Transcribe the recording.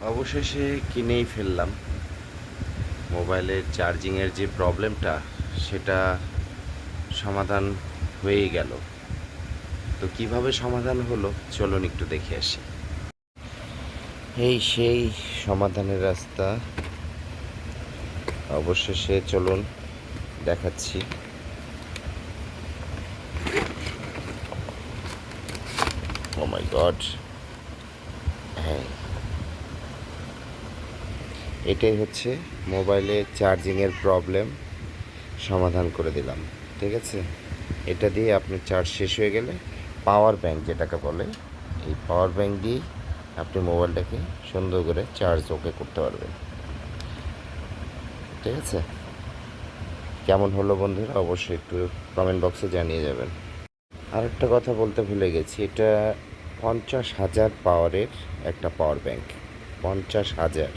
অবশেষে কিনেই ফেললাম। মোবাইলের চার্জিংয়ের যে প্রবলেমটা, সেটা সমাধান হয়েই গেল। তো কীভাবে সমাধান হলো, চলুন একটু দেখে আসি। এই সেই সমাধানের রাস্তা। অবশেষে চলুন দেখাচ্ছি। ও মাই গড হ্যাঁ। এটাই হচ্ছে মোবাইলে চার্জিংয়ের প্রবলেম, সমাধান করে দিলাম, ঠিক আছে? এটা দিয়ে আপনার চার্জ শেষ হয়ে গেলে পাওয়ার ব্যাংক যেটাকে বলে, এই পাওয়ার ব্যাংক দিয়েই আপনি মোবাইলটাকে সুন্দর করে চার্জ ওকে করতে পারবেন, ঠিক আছে? কেমন হলো বন্ধুরা অবশ্যই একটু কমেন্ট বক্সে জানিয়ে যাবেন। আর একটা কথা বলতে ভুলে গেছি, এটা পঞ্চাশ হাজার পাওয়ারের একটা পাওয়ার ব্যাংক, পঞ্চাশ হাজার।